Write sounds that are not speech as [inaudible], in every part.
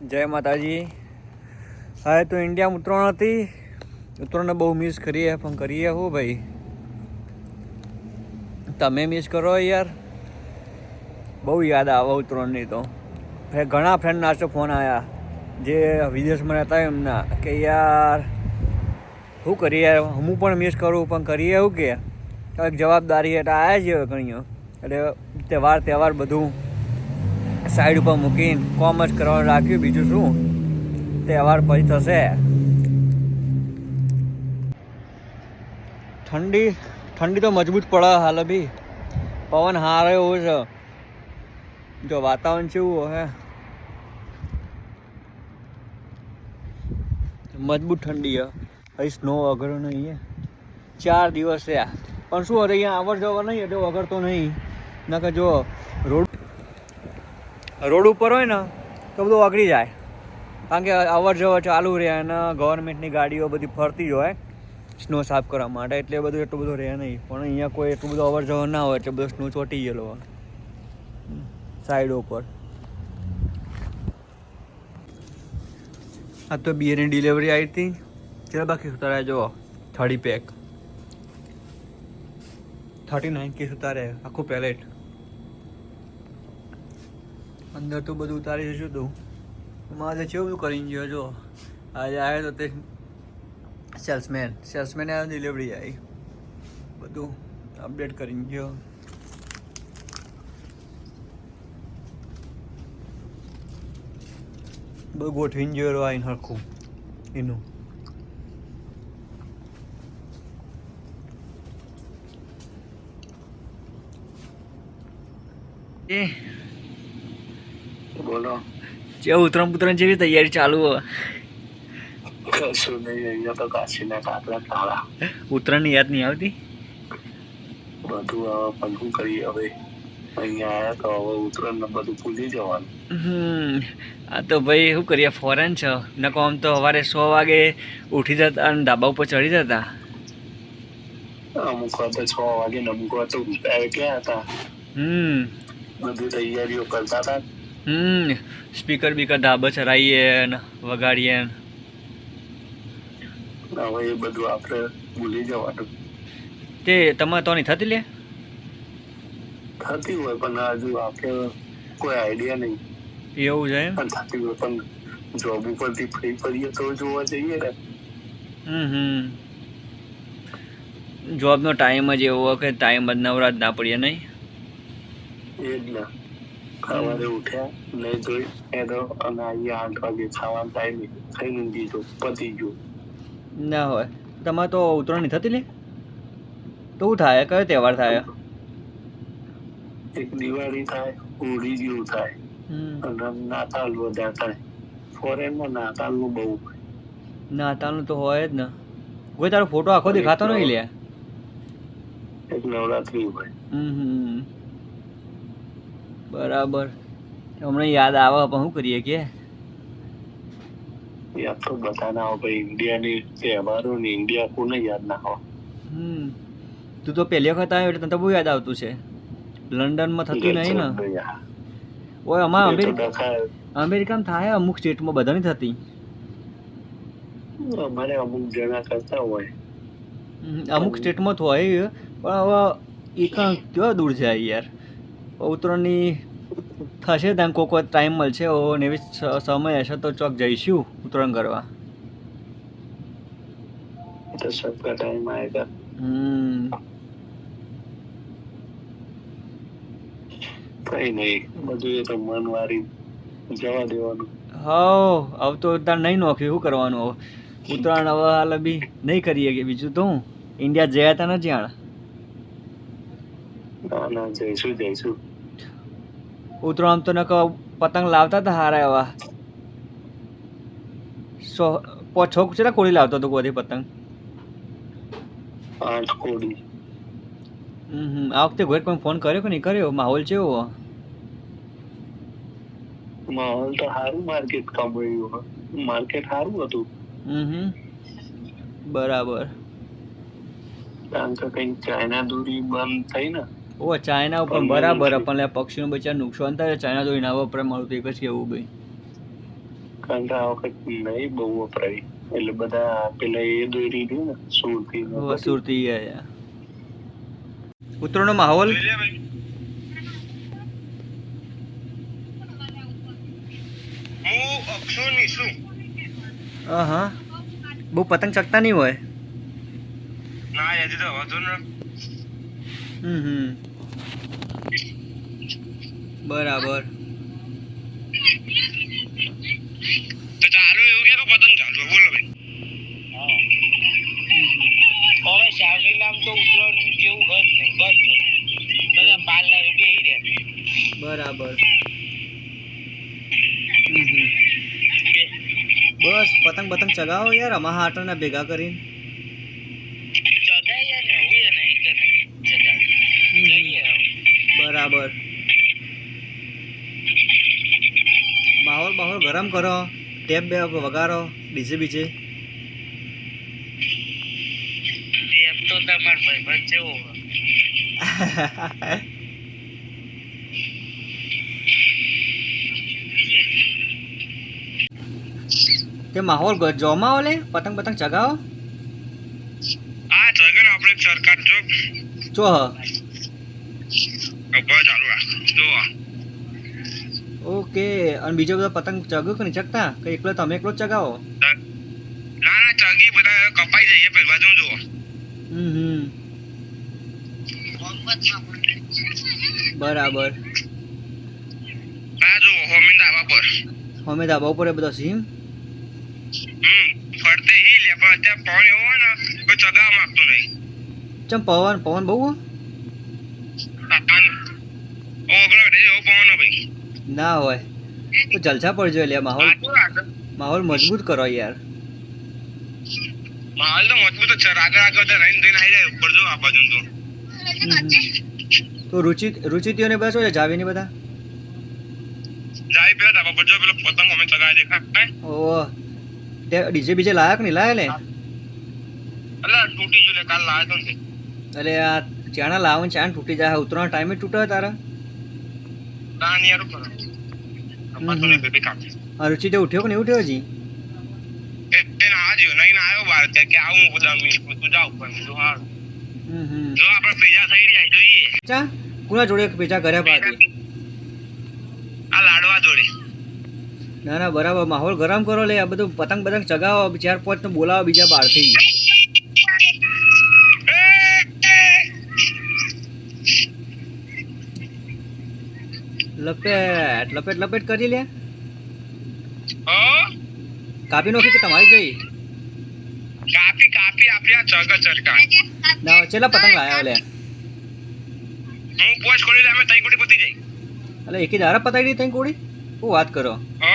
જય માતાજી. હા તો ઇન્ડિયામાં ઉત્તરાયણ હતી. ઉત્તરાયણને બહુ મિસ કરીએ, પણ કરીએ શું ભાઈ? તમે મિસ કરો યાર. બહુ યાદ આવે ઉત્તરાયણની તો. ઘણા ફ્રેન્ડ નાસ્તો ફોન આવ્યા જે વિદેશમાં રહેતા એમના, કે યાર, શું કરીએ? હું પણ મિસ કરું, પણ કરીએ એવું કે? જવાબદારી એટલે આવ્યા છે ઘણીઓ. એટલે તહેવાર તહેવાર બધું સાઈડ ઉપર મૂકીને કોમર્સ કરવાનું રાખ્યું. બીજું શું? તહેવાર પછી થશે. ઠંડી ઠંડી તો મજબૂત પડે હાલ બી. પવન હારો એવો છે. જો વાતાવરણ કેવું હે. મજબૂત ઠંડી હે. અહીં સ્નો વગર નહીં ચાર દિવસ થયા. પણ શું હતું અહીંયા આવર જવર નહીં એટલે વગર તો નહીં. નકર જો, રોડ રોડ ઉપર હોય ને, તો બધું ઓગળી જાય. કારણ કે અવર જવર ચાલુ રહે અને ગવર્મેન્ટની ગાડીઓ બધી ફરતી હોય સ્નો સાફ કરવા માટે. એટલે બધું એટલું બધું રહે નહીં. પણ અહીંયા કોઈ એટલું બધું અવર જવર ના હોય, એટલે બધો સ્નો ચોટી ગયેલો હોય. સાઈડ ઉપર. આ તો બિયરની ડિલિવરી આવી હતી. ચાલો બાકી ઉતારે જો thirty pack thirty nine case ઉતારે આખું પેલેટ અંદર તો બધું ઉતારી જશું તું મારે કેવું કરીને ગયો, જો. આજે આવ્યો તો તે સેલ્સમેન સેલ્સમેન આવ્યો ડિલિવરી આવી બધું અપડેટ કરીને ગયો. બધું ગોઠવીને જોયો આવીને હરખું. એનું. એ બોલો. જે ઉતરણ પુતરણ જેવી તૈયારી ચાલુ કશું નહીં અહીંયા તો કાશીના કાકડા કાળા ઉત્તરાયણની યાદ નહીં આવતી? બધું હવે પણ શું કરીએ હવે. અહીંયા આવ્યા તો હવે ઉત્તરાયણ ને બધું ભૂલી જવાનું. આ તો ભાઈ શું કરીએ ફોરેન છે? નકો આમ તો સવારે સો વાગે ઉઠી જતા અને ધાબા ઉપર ચડી જતા? અમુક વાર તો છ વાગે અમુક વાર તો ક્યાં હતા? હમ. બધી તૈયારીઓ કરતા હતા. હમ સ્પીકર બીકર ધાબા ચરાઈએ ને વગાડીએ. હવે એ બધું આપણે ભૂલી જવાનું. તે તમારે તો નહીં થતી લે? થતી હોય પણ હજુ આપણે કોઈ આઈડિયા નહીં. એવું છે પણ થતી હોય પણ જોબ ઉપરથી ફ્રી કરીએ તો જોવા જઈએ ને. હમ હમ. જોબનો ટાઈમ જ એવો કે ટાઈમ જ નવરાત ના પડીએ નહીં? એ જ ને. સવારે ઉઠ્યા નહીં જોઈ એ તો અને અહીંયા આઠ વાગે ખાવાનો ટાઈમ ખાઈને ઊંઘી જો પતી ગયું. ના હોય. તમારે તો ઉત્તરાયણ થતી લે તો થાય? કયો તહેવાર થાય? એક દિવાળી થાય હોળી જેવું થાય. અને નાતાલ વધારે થાય. ફોરેનમાં નાતાલનું બહુ હોય. નાતાલનું તો હોય જ ને. કોઈ તારો ફોટો આખો દેખાતો નહીં લે? એક નવરાત્રી હોય. હમ હમ. બરાબર. હમણાં યાદ આવે પણ શું કરીએ કે? યાદ તો બધા ના હોય ભાઈ. ઇન્ડિયાની તહેવારો ને ઇન્ડિયા કોને યાદ ના હોય હમ. તું તો પહેલી વખત આવ્યો એટલે તને બહુ યાદ આવતું છે. લંડનમાં થતું નહીં ને? ઓય અમાર અમેરિકા અમેરિકામાં થાય અમુક સ્ટેટમાં બધા નહીં થતી. અમારે અમુક જણા કરતા હોય. અમુક સ્ટેટમાં તો હોય પણ હવે એ કાં કેવા દૂર જાય યાર? ઉત્તરાયણની થશે ત્યાં કોઈક ટાઈમ મળશે. ને એવી સમય હશે તો ચોક જઈશું ઉત્તરાયણ કરવા. કઈ નહીં બધું એ તો મન વારી જવા દેવાનું. હાવ હવે તો તાર નહીં નોખ્યું શું કરવાનું હવે? ઉત્તરાયણ હવે હાલ બી નહીં કરીએ કે બીજું તો હું? ઇન્ડિયા જયા હતા ના ના જઈશું જઈશું. ઉત્તરાયણ તો નકો પતંગ લાવતા હતા હારા એવા. સો પો છ કોળી લાવતો હતો કોઈ પતંગ? આઠ કોડી હમ. આ વખતે ઘરે કોઈ ફોન કર્યો કે નહીં કર્યો? માહોલ છે એવો માહોલ તો સારું માર્કેટ કમાયું માર્કેટ સારું હતું. હમ હમ બરાબર. કારણ કે કઈ ચાઇના દૂરી બંધ થઈ ને. ઓ ચાઇના ઉપર બરાબર પણ લે પક્ષીનું બચાર નુકસાન થાય ચાઇના તો એના ઉપર તો એક જ કેવું ભાઈ કારણ કે આ વખત નહીં બહુ વપરાય. એટલે બધા પેલા એ દોરી ગયું ને સુરતી સુરતી ગયા ઉત્તરોનો માહોલ? હા બહુ પતંગ ચકતા નહીં હોય? ના હજી તો વધુ હમ હમ. બરાબર. તો ચાલુ એવું કે પતંગ ચાલુ બોલો ભાઈ હવે શામલીલામ તો ઉતરવાનું જેવું હોય જ નહીં બસ. બધા પાર્લર રહ્યા બરાબર. બસ પતંગ પતંગ ચગાવો યાર અમારા હાટના ભેગા કરીને. બરાબર. માહોલ માહોલ ગરમ કરો. ટેપ બે વગાડો. ડીજે બીજે. એમ તો તમાર ભાઈબંધ જેવો તે માહોલ જોમાવો લે પતંગ પતંગ ચગાવો. આ જગન આપણે સરકાર જો જો જો ઓકે અને બીજો બધો પતંગ ચગો કે નહીં ચગતા? કે એકલો તમે એકલો ચગાવો? ના ના ચગી બધા કપાઈ જઈએ પેલી બાજુ જો હમ હમ. બરાબર. આ જો હોમીન ધાબા પર. અમે ધાબા ઉપર એ બધો સીમ? હમ ફરતે હી લે પણ અત્યારે પવન એવો હોય ને કોઈ ચગાવવા માંગતો નહીં. ચમ પવન પવન બહુ પવન ના હોય. તો જલસા પડજો લે માહોલ. માહોલ મજબૂત કરો યાર. માહોલ તો મજબૂત જ છે. આગળ આગળ તો રહીને રહીને આવી જાય ઉપર જો આ બાજુ તો. તો રુચિ રુચિતિઓને બધા શું છે? જાવીને બધા? જાય પેલા ધાબા પર જો પેલો પતંગ અમે ચગાવી દેખા ઓ તે ડીજે બીજે લાયક નહીં? લાયે લે અલા તૂટી જો લે કાલ લાવ્યો તો ને અરે આ ચાણા લાવો ચાણ તૂટી જાય. ઉતરવાનો ટાઈમે તૂટે તારા. તાન યાર ઉપર પાછો ને બેબી કાપ. આ રુચિ તો ઉઠ્યો કે નહીં ઉઠ્યો હજી? નહીં આવ્યો બાર કે આવું બધા તું જો જો આપણે થઈ રહ્યા જોઈએ. ચા? કોના જોડે પેચા કર્યા પાછી આ લાડવા જોડે. ના ના બરાબર. માહોલ ગરમ કરો લે આ બધું પતંગ પતંગ ચગાવો ચાર પાંચ ને બોલાવો બીજા બહારથી લપેટ લપેટ લપેટ કરી લે. હો? કાપી નોખી કે તમારી જઈ? કાપી કાપી આપ્યા ચગ ચરકા ના ચેલા પતંગ લાયા લે હું પોસ ખોલી લે અમે તઈ ગુડી પતી જઈ એટલે એકી દારા પતાવી દી તઈ કોડી હું વાત કરો? હો?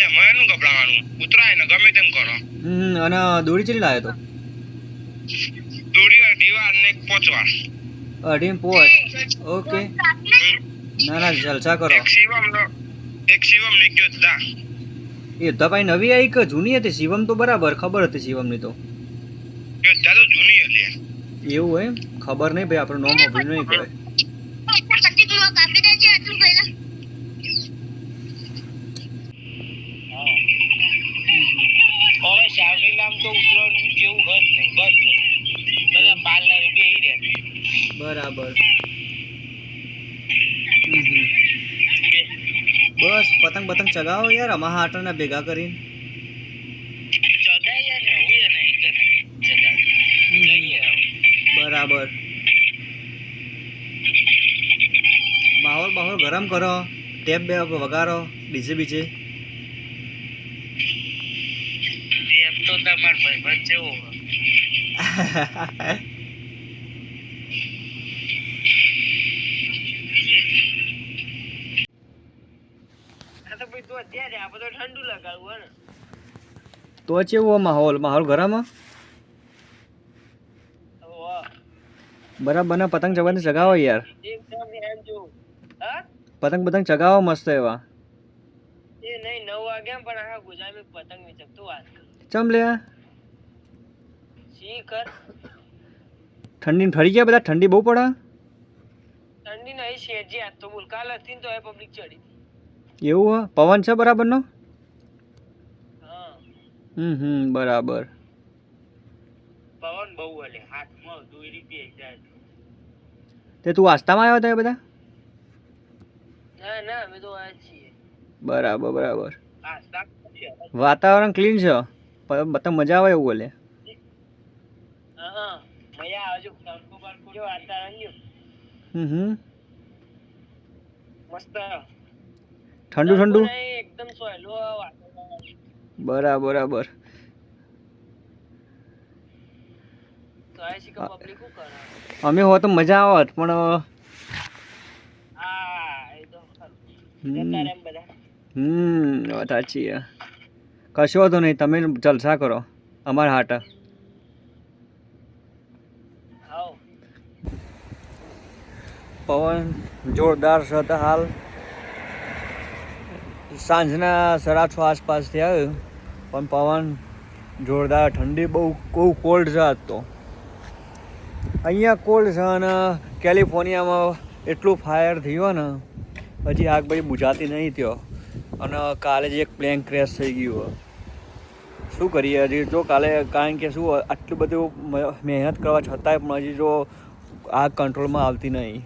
એ મયનું ગભરાવાનું? ઉતરાય ને ગમે તેમ કરો. હમ અને દોડી ચલી લાયો તો? દોડી અઢી વાર ને પોચવા પોચ અઢી પોચ. ઓકે. ના ના જલસા કરો. એક શિવમ નો એક શિવમ નીકળ્યો ગયો દા એ ભાઈ નવી આવી કે જૂની હતી? શિવમ તો બરાબર ખબર હતી શિવમની તો તો જૂની હતી એવું હોય એમ? ખબર નહીં ભાઈ આપણે નોમ અભી નહીં કરે હવે બસ પતંગ પતંગ ચગાવો યાર અમારા ભેગા કરીને. ને. જઈએ હવે. બરાબર. માહોલ માહોલ ગરમ કરો ટેપ બે વગાડો બીજે બીજે. એમ તો તમાર ભાઈ જેવો [laughs] હોય. આ તો ચેવો માહોલ માહોલ ગરમ હે? બરાબર ને પતંગ ચગાવને ચગાવો યાર. પતંગ પતંગ ચગાવો મસ્ત એવા. ચમ લે? ઠંડી ઠરી ગયા બધા? ઠંડી બહુ પડે? ઠંડી નહીં શેરજી આજ તો બોલ. કાલ હતી તો એ પબ્લિક ચડી. એવું હા? પવન છે બરાબરનો? હમ હમ બરાબર. પવન બહુ હલે હાથમાં દોઈ રીતે જાય તે તું વાસ્તામાં આવ્યો હતો બધા? ના ના અમે તો આ છીએ. બરાબર બરાબર. વાતાવરણ ક્લીન છે બધા મજા આવે એવું બોલે? હા હા. મજા બડકો જો વાતાવરણ હમ હમ. મસ્ત. ઠંડુ ઠંડુ? એકદમ બરાબર. બરાબર અમે હો તો મજા આવત પણ. હમ. વાત સાચી કશું કશો વાંધો નહીં તમે જલસા કરો અમારા હાટા. પવન જોરદાર છે હાલ. સાંજના સાડા છ આસપાસ થયા પણ પવન જોરદાર, ઠંડી બહુ બહુ કોલ્ડ છે આજ તો. અહીંયા કોલ્ડ છે અને કેલિફોર્નિયામાં એટલું ફાયર થયો ને, હજી આગ બધી બુજાતી નહીં થયો. અને કાલે જ એક પ્લેન ક્રેશ થઈ ગયું શું કરીએ હજી? જો કાલે, કારણ કે શું, આટલું બધું મહેનત કરવા છતાંય પણ હજી જો આગ કંટ્રોલમાં આવતી નહીં.